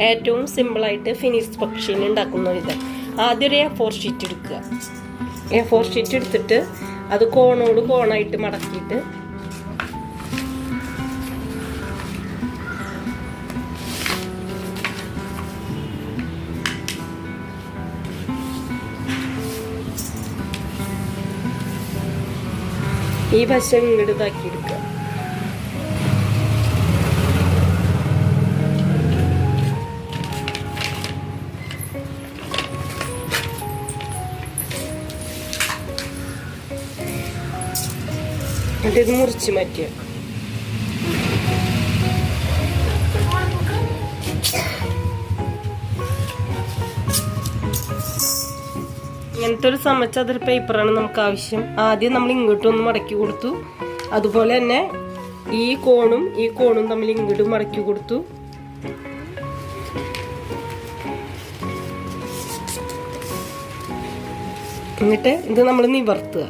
ഏറ്റവും സിമ്പിളായിട്ട് ഫിനിഷ് പക്ഷീൻ ഉണ്ടാക്കുന്ന ഇത്. ആദ്യം ഒരു എ ഫോർ ഷീറ്റ് എടുക്കുക. എ ഫോർ ഷീറ്റ് എടുത്തിട്ട് അത് കോണോട് കോണായിട്ട് മടക്കിയിട്ട് ഈ വശം ഇങ്ങോട്ട് ഇതാക്കി എന്നിട്ട് മുറിച്ച് മാറ്റിയ ഇങ്ങനത്തെ ഒരു സമച്ചതിർ പേപ്പറാണ് നമുക്ക് ആവശ്യം. ആദ്യം നമ്മൾ ഇങ്ങോട്ടും ഒന്ന് മടക്കി കൊടുത്തു. അതുപോലെ തന്നെ ഈ കോണും ഈ കോണും തമ്മിൽ ഇങ്ങോട്ടും മടക്കി കൊടുത്തു. എന്നിട്ട് ഇത് നമ്മൾ നിവർത്തുക.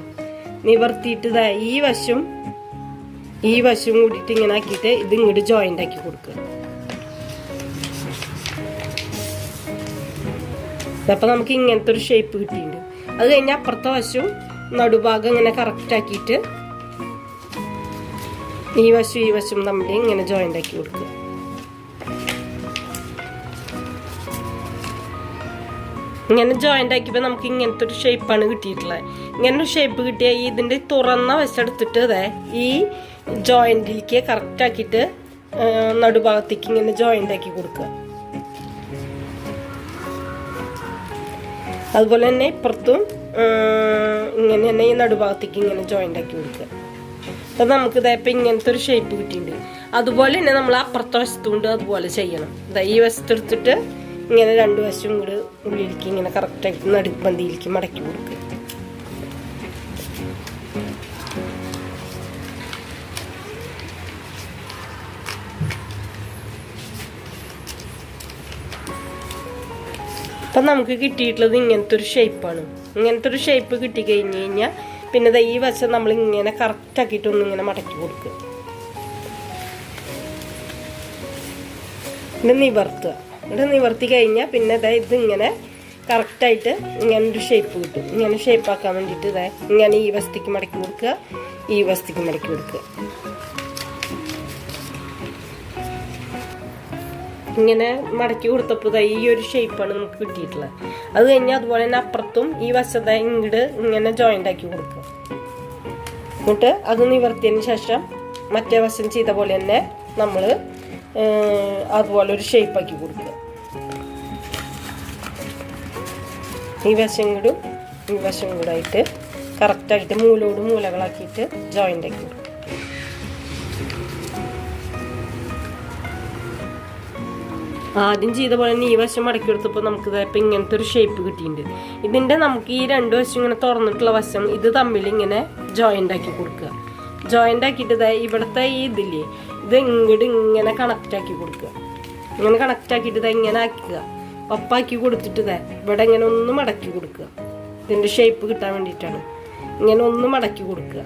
നിവർത്തിയിട്ട് ഈ വശം ഈ വശം കൂടിയിട്ട് ഇങ്ങനെ ആക്കിയിട്ട് ഇത് ഇങ്ങോട്ട് ജോയിന്റ് ആക്കി കൊടുക്കുക അപ്പൊ നമുക്ക് ഇങ്ങനത്തെ ഒരു ഷേപ്പ് കിട്ടിയിട്ടുണ്ട്. അത് കഴിഞ്ഞാൽ അപ്പുറത്തെ വശവും നടുഭാഗം ഇങ്ങനെ കറക്റ്റ് ആക്കിയിട്ട് ഈ വശം ഈ വശവും തമ്മിൽ ഇങ്ങനെ ജോയിന്റ് ആക്കി കൊടുക്കുക ഇങ്ങനെ ജോയിന്റ് ആക്കിയപ്പോൾ നമുക്ക് ഇങ്ങനത്തെ ഒരു ഷേപ്പാണ് കിട്ടിയിട്ടുള്ളത്. ഇങ്ങനെ ഒരു ഷേപ്പ് കിട്ടിയ ഈ ഇതിന്റെ തുറന്ന വശെടുത്തിട്ട് അതെ ഈ ജോയിന്റിലേക്ക് കറക്റ്റ് ആക്കിയിട്ട് നടുഭാഗത്തേക്ക് ഇങ്ങനെ ജോയിന്റ് ആക്കി കൊടുക്കുക. അതുപോലെ തന്നെ ഇപ്പുറത്തും ഇങ്ങനെ തന്നെ ഈ നടുഭാഗത്തേക്ക് ഇങ്ങനെ ജോയിന്റ് ആക്കി കൊടുക്കുക. അപ്പം നമുക്ക് ഇതായപ്പോൾ ഇങ്ങനത്തെ ഒരു ഷേപ്പ് കിട്ടിയിട്ടുണ്ട്. അതുപോലെ തന്നെ നമ്മൾ അപ്പുറത്തെ വശത്തുകൊണ്ട് അതുപോലെ ചെയ്യണം. ഈ വശത്തെടുത്തിട്ട് ഇങ്ങനെ രണ്ട് വശവും കൂടെ ഉള്ളിലേക്ക് ഇങ്ങനെ കറക്റ്റായിട്ട് നടുപ്പന്തിയിലേക്ക് മടക്കി കൊടുക്കുക അപ്പം നമുക്ക് കിട്ടിയിട്ടുള്ളത് ഇങ്ങനത്തെ ഒരു ഷേപ്പാണ് ഇങ്ങനത്തെ ഒരു ഷേപ്പ് കിട്ടി കിട്ടിക്കഴിഞ്ഞ് കഴിഞ്ഞാൽ പിന്നെ ഈ വശം നമ്മൾ ഇങ്ങനെ കറക്റ്റ് ആക്കിയിട്ട് ഒന്ന് ഇങ്ങനെ മടക്കി കൊടുക്കുക പിന്നെ നിവർത്തുക. ഇത് നിവർത്തി കഴിഞ്ഞാൽ പിന്നെ ഇതാ ഇത് ഇങ്ങനെ കറക്റ്റായിട്ട് ഇങ്ങനെ ഒരു ഷേപ്പ് കിട്ടും. ഇങ്ങനെ ഷേപ്പ് ആക്കാൻ വേണ്ടിയിട്ട് ഇതാ ഇങ്ങനെ ഈ വസ്തിക്ക് മടക്കി കൊടുക്കുക ഈ വസ്തിക്ക് മടക്കി കൊടുക്കുക. ഇങ്ങനെ മടക്കി കൊടുത്തപ്പോൾ ഇതായി ഈ ഒരു ഷേപ്പാണ് നമുക്ക് കിട്ടിയിട്ടുള്ളത്. അത് കഴിഞ്ഞാൽ അതുപോലെ തന്നെ അപ്പുറത്തും ഈ വശത ഇങ്ങോട്ട് ഇങ്ങനെ ജോയിന്റ് ആക്കി കൊടുക്കുക. എന്നിട്ട് അത് നിവർത്തിയതിന് ശേഷം മറ്റേ വശം ചെയ്ത പോലെ തന്നെ നമ്മൾ അതുപോലെ ഒരു ഷേപ്പ് ആക്കി കൊടുക്കുക. ഈ വശം കൂടും ഈ വശം കൂടായിട്ട് കറക്റ്റായിട്ട് മൂലോട് മൂലകളാക്കിയിട്ട് ജോയിന്റ് ആക്കി കൊടുക്കും ആദ്യം ചെയ്ത പോലെ തന്നെ ഈ വശം മടക്കി കൊടുത്തപ്പോൾ നമുക്ക് ഇപ്പം ഇങ്ങനത്തെ ഒരു ഷേപ്പ് കിട്ടിയിട്ടുണ്ട്. ഇതിന്റെ നമുക്ക് ഈ രണ്ട് വശം ഇങ്ങനെ തുറന്നിട്ടുള്ള വശം ഇത് തമ്മിൽ ഇങ്ങനെ ജോയിന്റ് ആക്കി കൊടുക്കുക. ജോയിന്റ് ആക്കിയിട്ട് ഇവിടുത്തെ ഈ ഇതില്ലേ ഇത് ഇങ്ങോട്ട് ഇങ്ങനെ കണക്റ്റ് ആക്കി കൊടുക്കുക. ഇങ്ങനെ കണക്റ്റ് ആക്കിയിട്ട് ഇങ്ങനെ ആക്കുക. ഒപ്പാക്കി കൊടുത്തിട്ട് ഇവിടെ ഇങ്ങനെ ഒന്ന് മടക്കി കൊടുക്കുക. ഇതിന്റെ ഷേപ്പ് കിട്ടാൻ വേണ്ടിയിട്ടാണ്. ഇങ്ങനെ ഒന്ന് മടക്കി കൊടുക്കുക.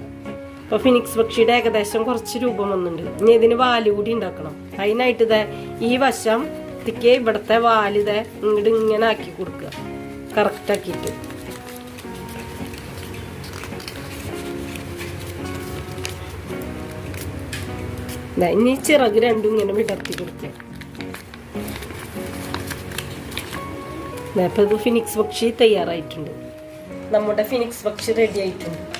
അപ്പോൾ ഫിനിക്സ് പക്ഷിയുടെ ഏകദേശം കുറച്ച് രൂപം വന്നിട്ടുണ്ട്. ഇനി ഇതിന് വാൽ കൂടി ഉണ്ടാക്കണം. അതിനായിട്ട് ഇതേ ഈ വശം തിക്കേ ഇവിടുത്തെ വാലിതെ ഇങ്ങോട്ട് ഇങ്ങനെ ആക്കി കൊടുക്കുക. കറക്റ്റ് ഇനി ചിറക് രണ്ടും ഇങ്ങനെ വിടർത്തി ഇത് ഫിനിക്സ് പക്ഷി തയ്യാറായിട്ടുണ്ട്. നമ്മുടെ ഫിനിക്സ് പക്ഷി റെഡി ആയിട്ടുണ്ട്.